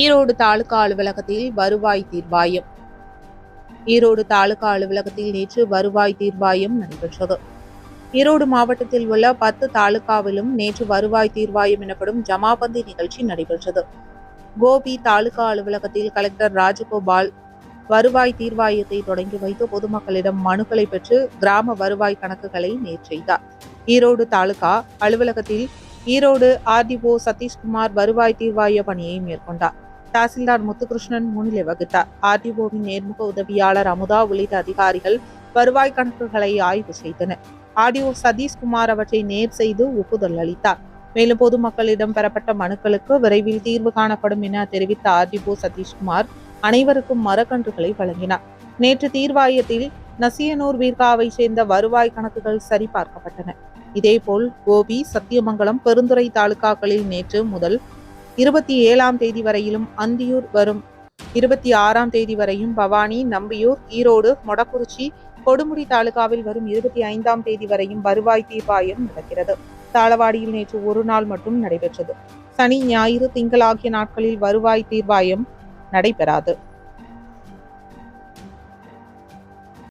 ஈரோடு தாலுகா அலுவலகத்தில் வருவாய் தீர்வாயம். ஈரோடு தாலுகா அலுவலகத்தில் நேற்று வருவாய் தீர்வாயம் நடைபெற்றது. ஈரோடு மாவட்டத்தில் உள்ள பத்து தாலுகாவிலும் நேற்று வருவாய் தீர்வாயம் எனப்படும் ஜமாபந்தி நிகழ்ச்சி நடைபெற்றது. கோபி தாலுகா அலுவலகத்தில் கலெக்டர் ராஜகோபால் வருவாய் தீர்வாயத்தை தொடங்கி வைத்து பொதுமக்களிடம் மனுக்களை பெற்று கிராம வருவாய் கணக்குகளை நேர்ச்செய்தார் ஈரோடு தாலுகா அலுவலகத்தில் ஈரோடு ஆர்டிஓ சதீஷ்குமார் வருவாய் தீர்வாய பணியை மேற்கொண்டார். தாசில்தார் முத்துகிருஷ்ணன் முன்னிலை வகித்தார். ஆர்டிஓவின் நேர்முக உதவியாளர் அமுதா உள்ளிட்ட அதிகாரிகள் வருவாய் கணக்குகளை ஆய்வு செய்தனர். ஆர்டிஓ சதீஷ்குமார் அவற்றை நேர் செய்து ஒப்புதல் அளித்தார். மேலும் பொதுமக்களிடம் பெறப்பட்ட மனுக்களுக்கு விரைவில் தீர்வு காணப்படும் என தெரிவித்த ஆர்டிஓ சதீஷ்குமார் அனைவருக்கும் மரக்கன்றுகளை வழங்கினார். நேற்று தீர்வாயத்தில் நசியனூர் வீர்காவை சேர்ந்த வருவாய் கணக்குகள் சரிபார்க்கப்பட்டன. இதேபோல் கோபி சத்தியமங்கலம் பெருந்துறை தாலுகாக்களில் நேற்று முதல் இருபத்தி ஏழாம் தேதி வரையிலும் அந்தியூர் வரும் இருபத்தி ஆறாம் தேதி வரையும் பவானி நம்பியூர் ஈரோடு மொடக்குறிச்சி கொடுமுடி தாலுகாவில் வரும் இருபத்தி ஐந்தாம் தேதி வரையும் வருவாய் தீர்வாயம் நடக்கிறது. தாளவாடியில் நேற்று ஒரு நாள் மட்டும் நடைபெற்றது. சனி ஞாயிறு திங்கள் ஆகிய நாட்களில் வருவாய் தீர்வாயம் நடைபெறாது.